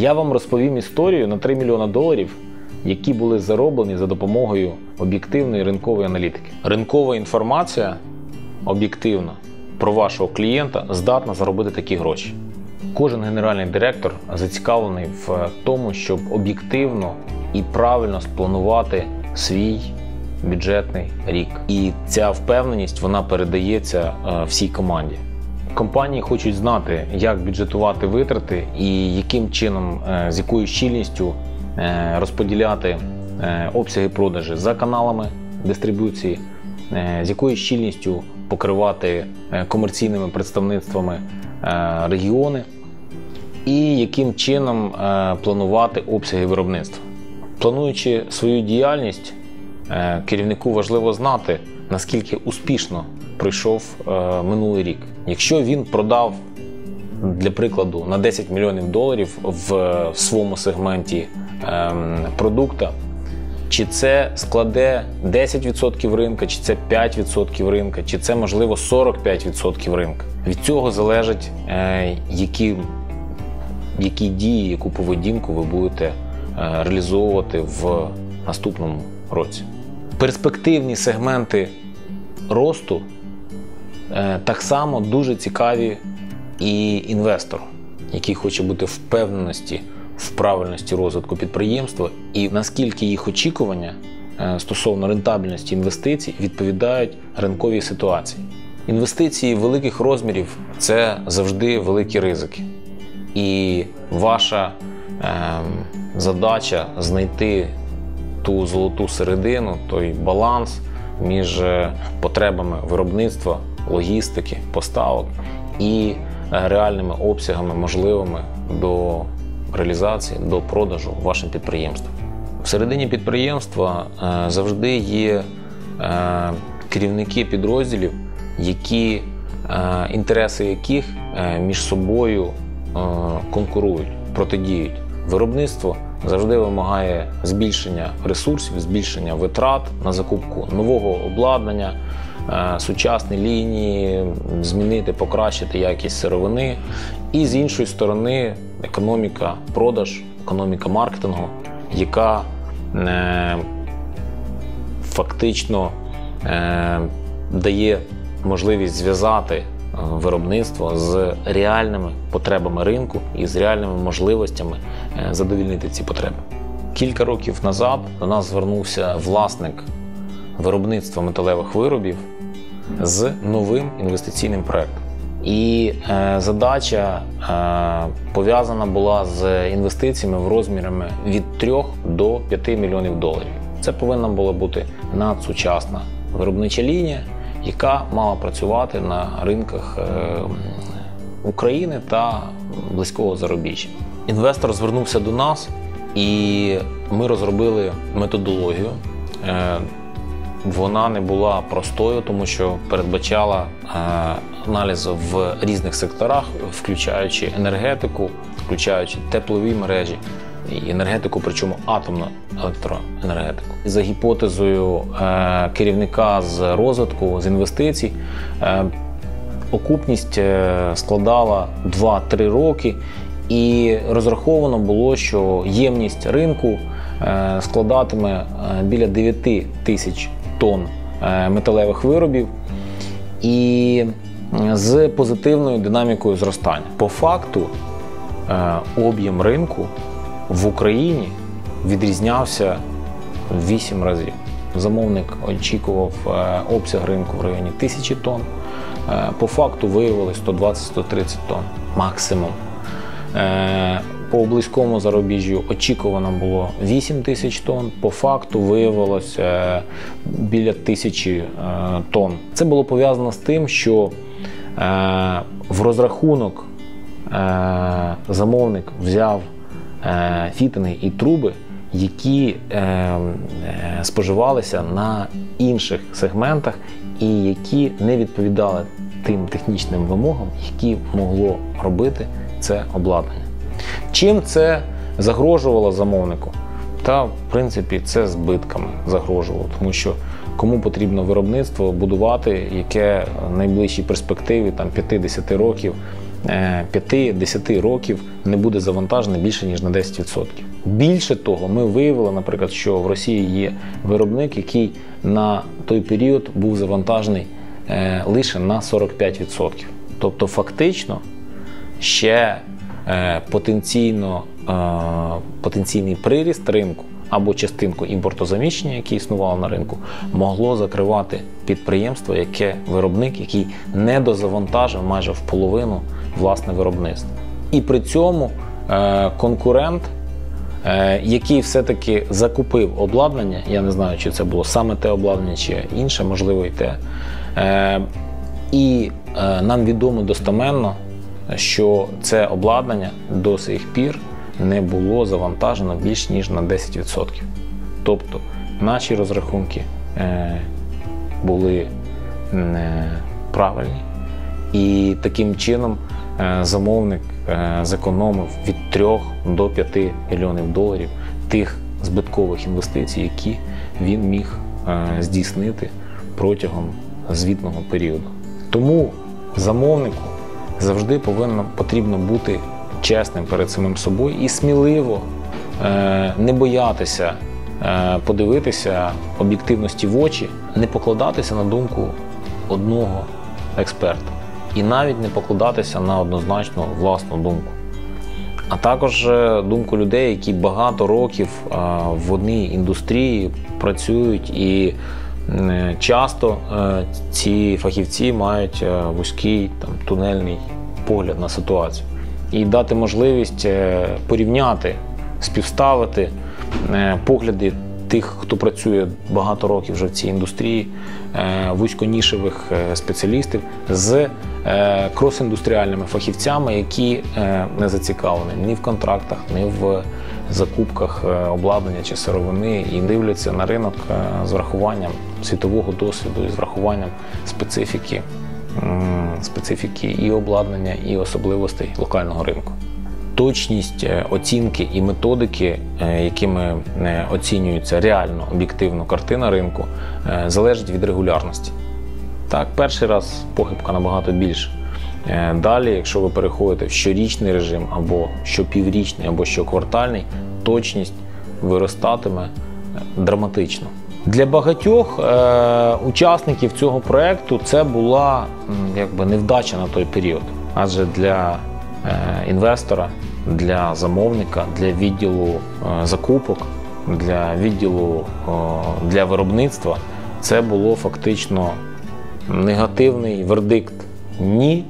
Я вам розповім історію на 3 мільйона доларів, які були зароблені за допомогою об'єктивної ринкової аналітики. Ринкова інформація об'єктивна про вашого клієнта здатна заробити такі гроші. Кожен генеральний директор зацікавлений в тому, щоб об'єктивно і правильно спланувати свій бюджетний рік. І ця впевненість вона передається е, всій команді. Компанії хочуть знати, як бюджетувати витрати і яким чином, е, з якою щільністю е, розподіляти е, обсяги продажі за каналами дистрибуції, з якою щільністю покривати комерційними представництвами регіони, і яким чином планувати обсяги виробництва. Плануючи свою діяльність, керівнику важливо знати, наскільки успішно пройшов минулий рік. Якщо він продав, для прикладу, на 10 мільйонів доларів в своєму сегменті ем, продукта, чи це складе 10% ринка, чи це 5% ринка, чи це можливо 45% ринка. Від цього залежить, е, які, які дії, яку поведінку ви будете е, реалізовувати в наступному році. Перспективні сегменти росту е, так само дуже цікаві і інвестору, який хоче бути впевненості в правильності розвитку підприємства і наскільки їх очікування е, стосовно рентабельності інвестицій відповідають ринковій ситуації. Інвестиції великих розмірів це завжди великі ризики. І ваша е, задача знайти ту золоту середину, той баланс між е, потребами виробництва, логістики, поставок і е, реальними обсягами можливими до реалізації, до продажу вашим підприємством. Всередині підприємства е, завжди є е, керівники підрозділів, які, інтереси яких між собою конкурують, протидіють. Виробництво завжди вимагає збільшення ресурсів, збільшення витрат на закупку нового обладнання, сучасні лінії, змінити, покращити якість сировини. І з іншої сторони, економіка продаж, економіка маркетингу, яка е, фактично е, дає можливість зв'язати е, виробництво з реальними потребами ринку і з реальними можливостями е, задовільнити ці потреби. Кілька років назад до нас звернувся власник виробництва металевих виробів з новим інвестиційним проектом. І е, задача е, пов'язана була з інвестиціями в розмірами від 3 до 5 мільйонів доларів. Це повинна була бути надсучасна виробнича лінія, яка мала працювати на ринках е, України та близького зарубіжжя. Інвестор звернувся до нас, і ми розробили методологію. Е, вона не була простою, тому що передбачала е, аналіз в різних секторах, включаючи енергетику, включаючи теплові мережі і енергетику, причому атомну електроенергетику. За гіпотезою е, керівника з розвитку, з інвестицій, е, окупність складала 2-3 роки, і розраховано було, що ємність ринку складатиме біля 9 тисяч тонн е, металевих виробів і з позитивною динамікою зростання. По факту е, об'єм ринку в Україні відрізнявся в 8 разів. Замовник очікував е, обсяг ринку в районі 1000 тонн. Е, По факту виявилось 120-130 тонн максимум. По близькому зарубіжжю очікувано було 8 тисяч тонн, по факту виявилось е, біля тисячі е, тонн. Це було пов'язано з тим, що е, в розрахунок замовник взяв фітинги і труби, які споживалися на інших сегментах і які не відповідали тим технічним вимогам, які могло робити це обладнання. Чим це загрожувало замовнику? Та, в принципі, це збитками загрожувало, тому що кому потрібно виробництво будувати, яке в найближчій перспективі там, 50 років 5-10 років не буде завантажений більше ніж на 10%. Більше того, ми виявили, наприклад, що в Росії є виробник, який на той період був завантажений е, лише на 45%. Тобто, фактично, ще е, потенційно, е, потенційний приріст ринку або частинку імпортозаміщення, яке існувало на ринку, могло закривати підприємство, яке виробник, який не дозавантажив майже в половину власне виробництво. І при цьому е, конкурент, е, який все-таки закупив обладнання, я не знаю, чи це було саме те обладнання, чи інше, можливо, і те. Е, і е, нам відомо достеменно, що це обладнання до сих пір не було завантажено більш ніж на 10%. Тобто наші розрахунки е, були неправильні. І таким чином е, замовник е, зекономив від 3 до 5 мільйонів доларів тих збиткових інвестицій, які він міг е, здійснити протягом звітного періоду. Тому замовнику завжди повинно потрібно бути чесним перед самим собою і сміливо не боятися подивитися об'єктивності в очі, не покладатися на думку одного експерта і навіть не покладатися на однозначно власну думку. А також е, думку людей, які багато років е, в одній індустрії працюють, і е, часто ці фахівці мають вузький там, тунельний погляд на ситуацію. І дати можливість порівняти, співставити погляди тих, хто працює багато років вже в цій індустрії, вузьконішевих спеціалістів з Е, крос-індустріальними фахівцями, які е, не зацікавлені ні в контрактах, ні в закупках е, обладнання чи сировини, і дивляться на ринок з врахуванням світового досвіду і з врахуванням специфіки, специфіки і обладнання, і особливостей локального ринку. Точність оцінки і методики, якими оцінюється реально об'єктивно картина ринку, залежить від регулярності. Так, перший раз похибка набагато більше. Е, далі, якщо ви переходите в щорічний режим, або щопіврічний, або щоквартальний, точність виростатиме е, драматично. Для багатьох е, учасників цього проєкту це була якби невдача на той період. Адже для е, інвестора, для замовника, для відділу е, закупок, для відділу е, для виробництва це було фактично негативний вердикт ні.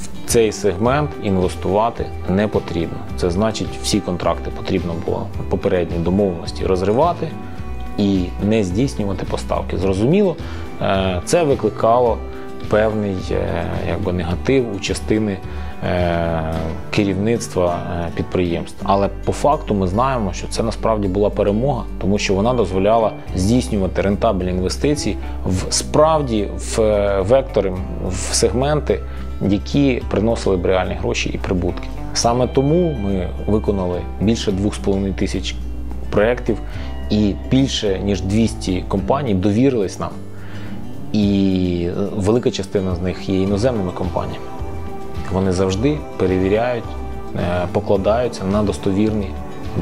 В цей сегмент інвестувати не потрібно. Це значить, всі контракти потрібно було попередні домовленості розривати і не здійснювати поставки. Зрозуміло, е, це викликало певний якби, негатив у частини керівництва е, підприємств. Але по факту ми знаємо, що це насправді була перемога, тому що вона дозволяла здійснювати рентабельні інвестиції в справді в е, вектори, в сегменти, які приносили б реальні гроші і прибутки. Саме тому ми виконали більше 2,5 тисяч проєктів і більше ніж 200 компаній довірились нам. І велика частина з них є іноземними компаніями вони завжди перевіряють, е, покладаються на достовірні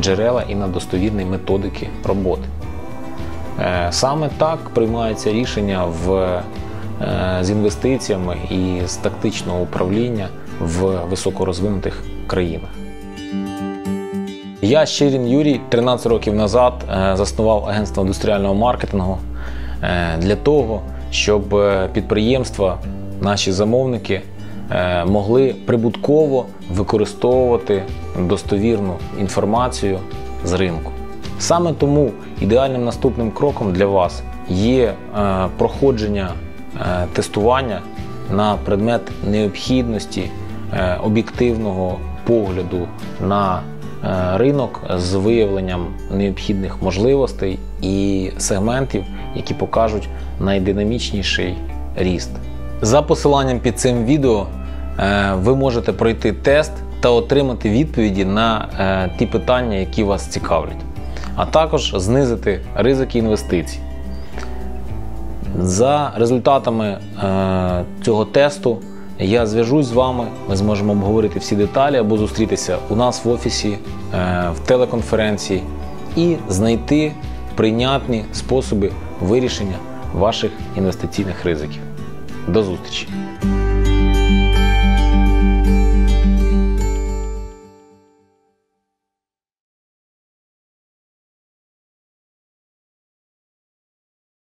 джерела і на достовірні методики роботи. Е, саме так приймається рішення в, е, з інвестиціями і з тактичного управління в високорозвинутих країнах. Я Щирін Юрій 13 років назад заснував агентство індустріального маркетингу для того, щоб підприємства, наші замовники могли прибутково використовувати достовірну інформацію з ринку. Саме тому ідеальним наступним кроком для вас є е, проходження е, тестування на предмет необхідності об'єктивного погляду на ринок з виявленням необхідних можливостей і сегментів, які покажуть найдинамічніший ріст. За посиланням під цим відео Е, ви можете пройти тест та отримати відповіді на е, ті питання, які вас цікавлять, а також знизити ризики інвестицій. За результатами е, цього тесту Я зв'яжусь з вами, ми зможемо обговорити всі деталі або зустрітися у нас в офісі, е, в телеконференції і знайти прийнятні способи вирішення ваших інвестиційних ризиків. До зустрічі!